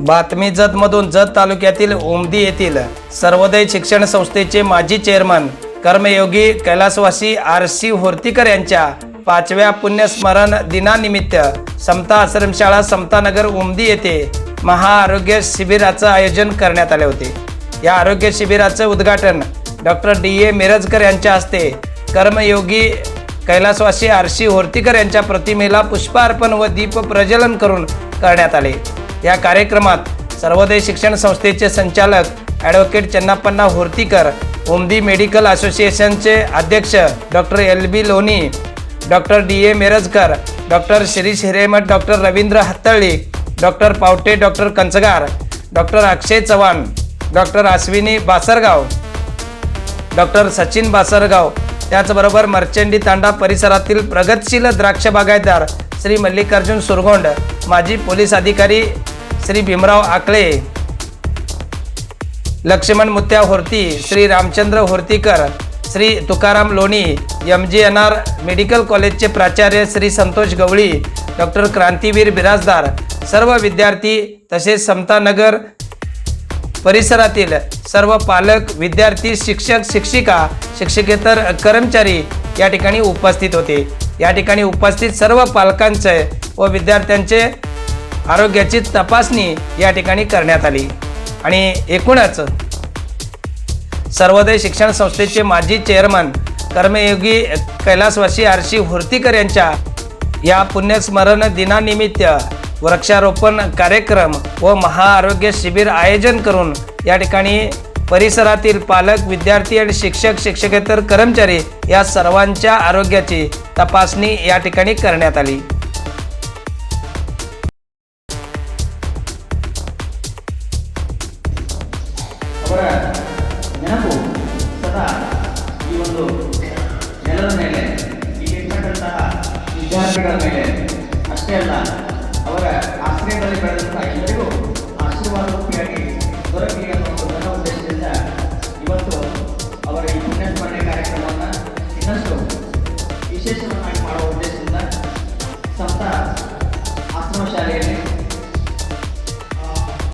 बातमी जतमधून जत तालुक्यातील ओमदी येथील सर्वोदय शिक्षण संस्थेचे माजी चेअरमन कर्मयोगी कैलासवासी आर सी होर्तीकर यांच्या पाचव्या पुण्यस्मरण दिनानिमित्त समता आश्रमशाळा समतानगर ओमदी येथे महाआरोग्य शिबिराचं आयोजन करण्यात आले होते. या आरोग्य शिबिराचं उद्घाटन डॉक्टर डी. ए. मिरजकर यांच्या हस्ते कर्मयोगी कैलासवासी आरशी होर्तीकर यांच्या प्रतिमेला पुष्पार्पण व दीप प्रज्वलन करून करण्यात आले. या कार्यक्रमात सर्वोदय शिक्षण संस्थेचे संचालक ॲडव्होकेट चन्नाप्पन्ना होर्तीकर ओमदी मेडिकल असोसिएशनचे अध्यक्ष doctor L B Loni doctor D A Mirajkar doctor Shirish Hiremath doctor Ravindra Hattali doctor Pawate doctor Kanchagar doctor Akshay Chavan doctor Ashwini Basargaon doctor Sachin Basargaon त्याचबरोबर मर्चंडी तांडा परिसरातील प्रगतशील द्राक्ष बागायतदार श्री मल्लिकार्जुन सुरगोंड माजी पोलीस अधिकारी श्री भीमराव आकळे लक्ष्मण मुत्या होर्ती Shri Ramchandra Hortikar Shri Tukaram Loni M G N R medical कॉलेजचे प्राचार्य Shri Santosh Gawali doctor Krantiveer Birajdar सर्व विद्यार्थी तसेच समतानगर परिसरातील सर्व पालक विद्यार्थी शिक्षक शिक्षिका शिक्षकेतर कर्मचारी या ठिकाणी उपस्थित होते. या ठिकाणी उपस्थित सर्व पालकांचे व विद्यार्थ्यांचे आरोग्याची तपासणी या ठिकाणी करण्यात आली. आणि एकूणच सर्वोदय शिक्षण संस्थेचे माजी चेअरमन कर्मयोगी कैलासवासी आरशी होर्तीकर यांच्या या पुण्यस्मरण दिनानिमित्त वृक्षारोपण कार्यक्रम व महाआरोग्य शिबिर आयोजन करून या ठिकाणी परिसरातील पालक विद्यार्थी आणि शिक्षक शिक्षकेतर कर्मचारी या सर्वांच्या आरोग्याची तपासणी या ठिकाणी करण्यात आली. ಅವರ ನೆನಪು, ಸದಾ ಈ ಒಂದು ನೆಲದ ಮೇಲೆ ಇಲ್ಲಿರ್ತಕ್ಕಂತಹ ವಿದ್ಯಾರ್ಥಿಗಳ ಮೇಲೆ. ಅಷ್ಟೇ ಅಲ್ಲ, ಅವರ ಆಶ್ರಯದಲ್ಲಿ ಬೆಳೆದಂತಹ ಎಲ್ಲರಿಗೂ ಆಶೀರ್ವಾದ ರೂಪಿಯಾಗಿ ದೊರಕಿ ಅನ್ನೋ ನನ್ನ ಉದ್ದೇಶದಿಂದ ಇವತ್ತು ಅವರ ಈ ಪುಣ್ಯಸ್ಮರಣೆ ಕಾರ್ಯಕ್ರಮವನ್ನು ಇನ್ನಷ್ಟು ವಿಶೇಷವನ್ನಾಗಿ